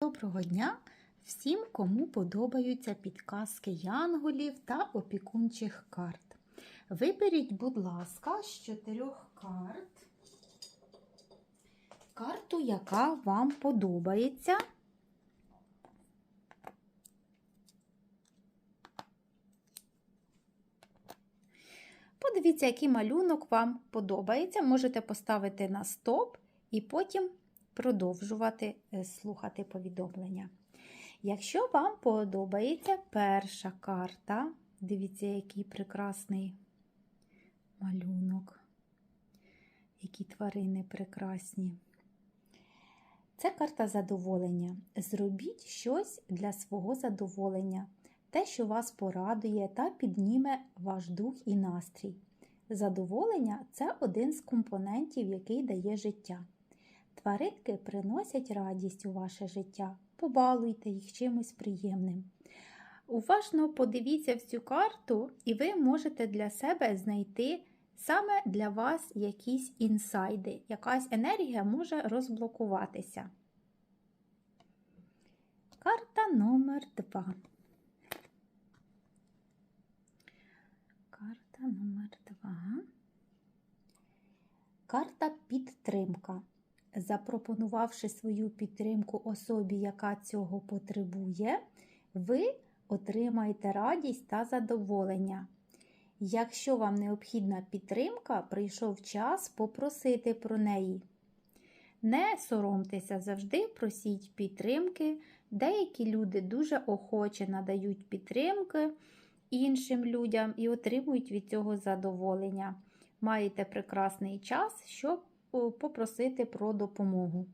Доброго дня всім, кому подобаються підказки янголів та опікунчих карт. Виберіть, будь ласка, з чотирьох карт карту, яка вам подобається. Подивіться, який малюнок вам подобається. Можете поставити на стоп і потім продовжувати е, слухати повідомлення. Якщо вам подобається перша карта, дивіться, який прекрасний малюнок, які тварини прекрасні. Це карта задоволення. Зробіть щось для свого задоволення, те, що вас порадує та підніме ваш дух і настрій. Задоволення це один з компонентів, який дає життя. Тваринки приносять радість у ваше життя, побалуйте їх чимось приємним. Уважно подивіться в цю карту, і ви можете для себе знайти саме для вас якісь інсайди. Якась енергія може розблокуватися. Карта номер 2. Карта номер 2. Карта підтримка. Запропонувавши свою підтримку особі, яка цього потребує, ви отримаєте радість та задоволення. Якщо вам необхідна підтримка, прийшов час попросити про неї. Не соромтеся, завжди просіть підтримки. Деякі люди дуже охоче надають підтримки іншим людям і отримують від цього задоволення. Маєте прекрасний час, щоб попросити про допомогу.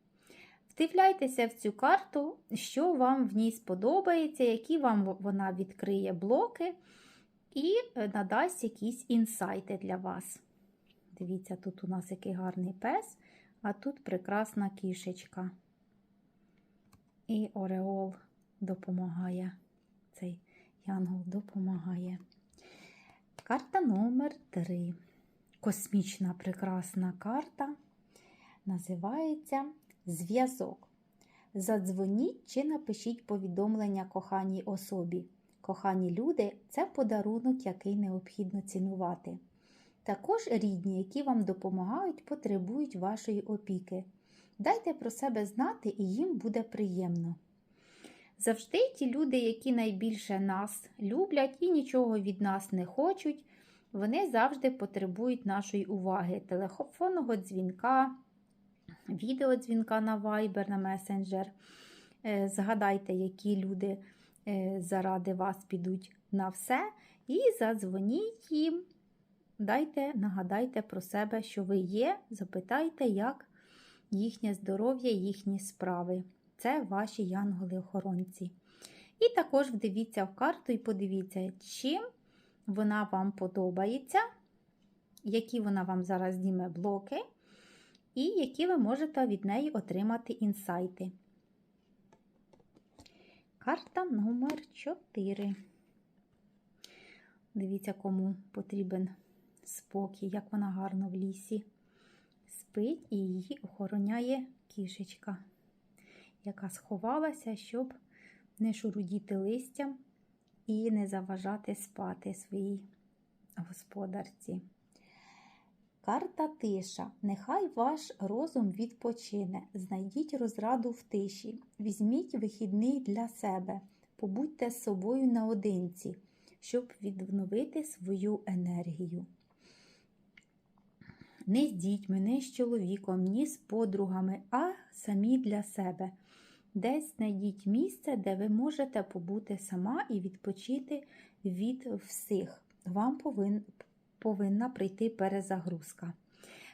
Вдивляйтеся в цю карту, що вам в ній сподобається, які вам вона відкриє блоки і надасть якісь інсайти для вас. Дивіться, тут у нас який гарний пес, а тут прекрасна кішечка. І Ореол допомагає. Цей янгол допомагає. Карта номер 3. Космічна прекрасна карта. Називається Зв'язок. Задзвоніть чи напишіть повідомлення коханій особі. Кохані люди це подарунок, який необхідно цінувати. Також рідні, які вам допомагають, потребують вашої опіки. Дайте про себе знати, і їм буде приємно. Завжди ті люди, які найбільше нас люблять і нічого від нас не хочуть, вони завжди потребують нашої уваги, телефонного дзвінка, відеодзвінка на Viber, на Messenger. Е, згадайте, які люди е, заради вас підуть на все, і задзвоніть їм. Дайте, нагадайте про себе, що ви є, запитайте, як їхнє здоров'я, їхні справи. Це ваші янголи-охоронці. І також вдивіться в карту і подивіться, чим вона вам подобається, які вона вам зараз зніме блоки, і які ви можете від неї отримати інсайти. Карта номер 4. Дивіться, кому потрібен спокій, як вона гарно в лісі спить і її охороняє кішечка, яка сховалася, щоб не шурудіти листям і не заважати спати своїй господарці. Карта тиша. Нехай ваш розум відпочине. Знайдіть розраду в тиші, візьміть вихідний для себе, побудьте з собою наодинці, щоб відновити свою енергію. Не з дітьми, не з чоловіком, ні з подругами, а самі для себе. Десь знайдіть місце, де ви можете побути сама і відпочити від всіх. Вам повин, повинна прийти перезагрузка.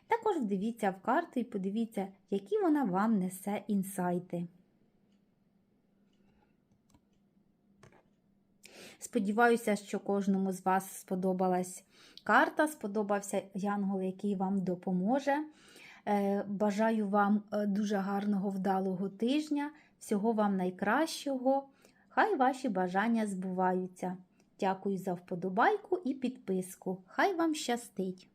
Також вдивіться в карту і подивіться, які вона вам несе інсайти. Сподіваюся, що кожному з вас сподобалась карта, сподобався янгол, який вам допоможе. Е, бажаю вам е, дуже гарного вдалого тижня, всього вам найкращого. Хай ваші бажання збуваються. Дякую за вподобайку і підписку. Хай вам щастить!